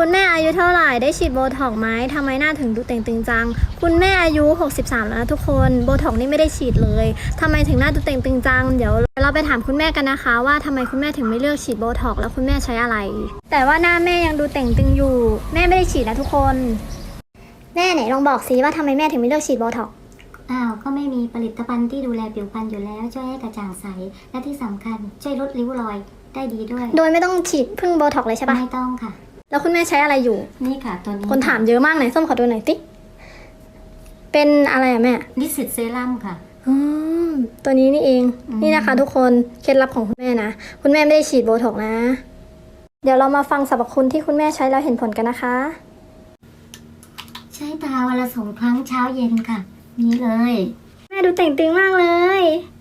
คุณแม่อายุเท่าไหร่ได้ฉีดโบท็อกซ์ไหมทำไมหน้าถึงดูเต่งตึงจัง คุณแม่อายุ 63 แล้วนะทุกคนโบท็อกซ์นี่ไม่ได้ฉีดเลยทำไมถึงหน้าดูเต่งตึงจัง เดี๋ยวเราไปถามคุณแม่กันนะคะ ว่าทำไมคุณแม่ถึงไม่เลือกฉีดโบท็อกซ์แล้วคุณแม่ใช้อะไร แต่ว่าหน้าแม่ยังดูเต่งตึงอยู่ แม่ไม่ได้ฉีดนะทุกคน แม่ไหนลองบอกซิว่าทำไมแม่ถึงไม่เลือกฉีดโบท็อกซ์อ้าวก็ไม่มีผลิตภัณฑ์ที่ดูแลผิวพรรณอยู่แล้วช่วยให้กระจ่างใสและที่สำคัญช่วยลดริ้วรอยได้ดีด้วย โดยไม่ต้องฉีดพึ่งโบท็อกซ์เลยใช่ปะไม่ต้องค่ะ แล้วคุณแม่ใช้อะไรอยู่ นี่ค่ะตัวนี้คนถามเยอะมากไหนส้มขอดูหน่อยสิเป็นอะไรอะแม่ นิสสิตเซรั่มค่ะอืมตัวนี้นี่เองอืมนี่นะคะ ทุกคน เคล็ดลับของคุณแม่นะ คุณแม่ไม่ได้ฉีดโบท็อกซ์นะ เดี๋ยวเรามาฟังสรรพคุณที่คุณแม่ใช้แล้วเห็นผลกันนะคะ ใช้ตาวันละสองครั้งเช้าเย็นค่ะ นี่เลย แม่ดูแต่งตึงมากเลยว้าว